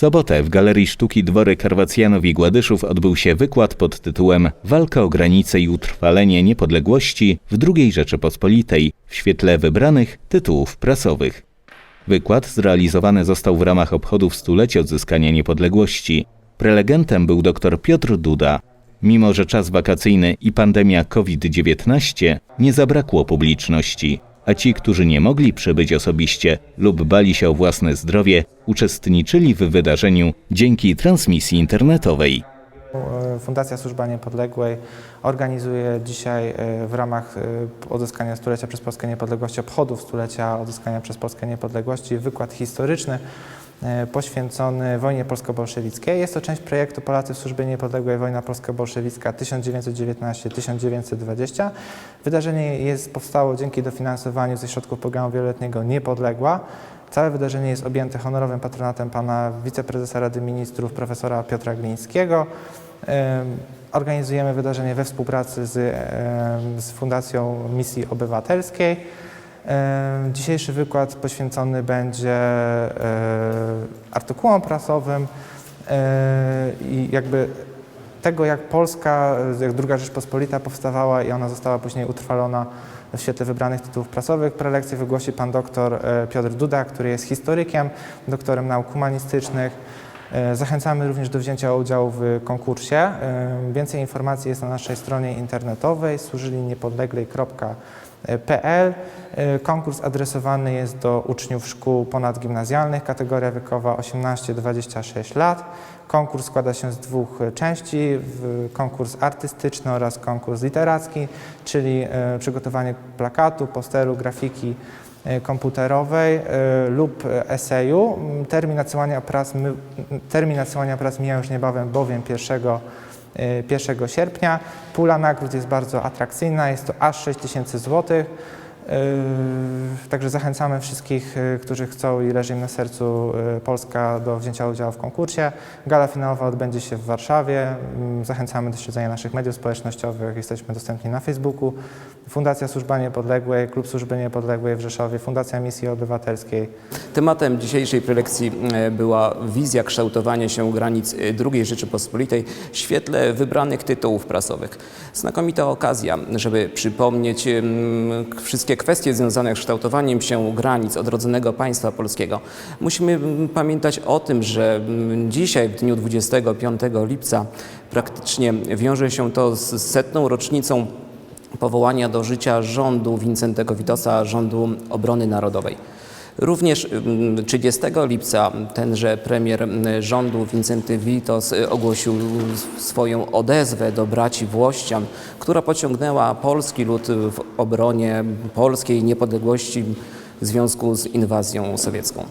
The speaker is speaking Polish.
sobotę w Galerii Sztuki Dwory Karwacjanów i Gładyszów odbył się wykład pod tytułem Walka o granice i utrwalenie niepodległości w II Rzeczypospolitej w świetle wybranych tytułów prasowych. Wykład zrealizowany został w ramach obchodów stulecia odzyskania niepodległości. Prelegentem był dr Piotr Duda. Mimo, że czas wakacyjny i pandemia COVID-19 nie zabrakło publiczności, a ci, którzy nie mogli przybyć osobiście lub bali się o własne zdrowie, uczestniczyli w wydarzeniu dzięki transmisji internetowej. Fundacja Służba Niepodległej organizuje dzisiaj e, w ramach e, odzyskania stulecia przez Polskę niepodległości, obchodów stulecia odzyskania przez Polskę niepodległości, wykład historyczny poświęcony wojnie polsko-bolszewickiej. Jest to część projektu Polacy w Służbie Niepodległej Wojna Polsko-Bolszewicka 1919-1920. Wydarzenie jest, powstało dzięki dofinansowaniu ze środków programu wieloletniego Niepodległa. Całe wydarzenie jest objęte honorowym patronatem pana wiceprezesa Rady Ministrów profesora Piotra Glińskiego. Em, Organizujemy wydarzenie we współpracy z, z Fundacją Misji Obywatelskiej. Dzisiejszy wykład poświęcony będzie e, artykułom prasowym e, i jakby tego, jak Polska, jak II Rzeczpospolita powstawała i ona została później utrwalona w świetle wybranych tytułów prasowych. Prelekcję wygłosi pan doktor e, Piotr Duda, który jest historykiem, doktorem nauk humanistycznych. E, Zachęcamy również do wzięcia udziału w konkursie. E, Więcej informacji jest na naszej stronie internetowej służylieniepodległej.pl. E, Konkurs adresowany jest do uczniów szkół ponadgimnazjalnych, kategoria wiekowa 18-26 lat. Konkurs składa się z dwóch części, konkurs artystyczny oraz konkurs literacki, czyli przygotowanie plakatu, posteru, grafiki komputerowej e, lub e, eseju. M, Termin nadsyłania prac, my, m, termin nadsyłania prac mija już niebawem, bowiem 1, e, 1 sierpnia. Pula nagród jest bardzo atrakcyjna, jest to aż 6 tysięcy złotych. Yy, Także zachęcamy wszystkich, yy, którzy chcą i leży im na sercu yy, Polska do wzięcia udziału w konkursie. Gala finałowa odbędzie się w Warszawie. Yy, Zachęcamy do śledzenia naszych mediów społecznościowych. Jesteśmy dostępni na Facebooku. Fundacja Służba Niepodległej, Klub Służby Niepodległej w Rzeszowie, Fundacja Misji Obywatelskiej. Tematem dzisiejszej prelekcji była wizja kształtowania się granic II Rzeczypospolitej w świetle wybranych tytułów prasowych. Znakomita okazja, żeby przypomnieć k- wszystkie kwestie związane z kształtowaniem się granic odrodzonego państwa polskiego. Musimy mm, pamiętać o tym, że mm, dzisiaj, w dniu 25 lipca, praktycznie wiąże się to z setną rocznicą powołania do życia rządu Wincentego Witosa, rządu obrony narodowej. Również mm, 30 lipca tenże premier mm, rządu Wincenty Witos y, ogłosił swoją odezwę do braci Włościan, która pociągnęła polski lud w obronie polskiej niepodległości w związku z inwazją sowiecką.